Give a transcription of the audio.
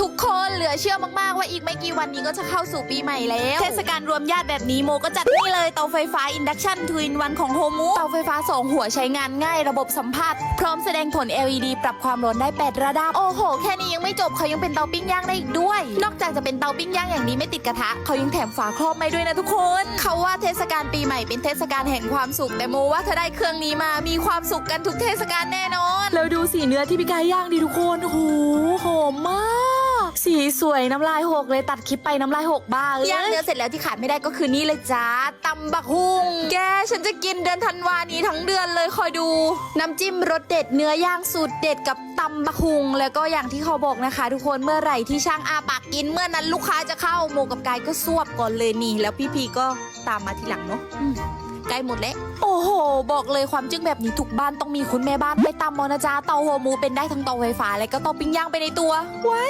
ทุกคนเหลือเชื่อมากๆ ว่าอีกไม่กี่วันนี้ก็จะเข้าสู่ปีใหม่แล้ว เทศกาลรวมญาติแบบนี้โมก็จัดนี่เลยเตาไฟฟ้าอินดักชันทวินวันของโฮมูเตาไฟฟ้าสองหัวใช้งานง่ายระบบสัมผัส พร้อมแสดงผล LED ปรับความร้อนได้ 8 ระดับ โอ้โห แค่นี้ยังไม่จบเขายังเป็นเตาปิ้งย่างได้อีกด้วย นอกจากจะเป็นเตาปิ้งย่างอย่างนี้ไม่ติดกระทะเขายังแถมฝาครอบไม่ด้วยนะทุกคน เขาว่าเทศกาลปีใหม่เป็นเทศกาลแห่งความสุขแต่โมว่าถ้าได้เครื่องนี้มามีความสุขกันทุกเทศกาลแน่นอน ดูสีเนื้อที่พี่กายย่างดิทุกคนโอ้โหหอมมาก สีสวยน้ำลายหกเลยตัดคลิปไปน้ำลายหกบ้าเลยย่างเนื้อเสร็จแล้วที่ขาดไม่ได้ก็คือนี่เลยจ้าตำบักฮุงแกฉันจะกินเดือนธันวานี้ทั้งเดือนเลยคอยดู น้ำจิ้มรสเด็ดเนื้อย่างสูตรเด็ดกับตำบักฮุง แล้วก็อย่างที่เขาบอกนะคะ ทุกคนเมื่อไหร่ที่ช่างอาปากกินเมื่อนั้นลูกค้าจะเข้าโมกับกายก็สวบก่อนเลยนี่ แล้วพี่พีก็ตามมาทีหลังเนาะ ใกล้หมดแล้ว โอ้โห บอกเลยความจึ้งแบบนี้ทุกบ้านต้องมีคุณแม่บ้านไปตำมอนะจ๊ะเตาหัวหมูเป็นได้ทั้งเตาไฟฟ้าและก็เตาปิ้งย่างไปในตัวว้าย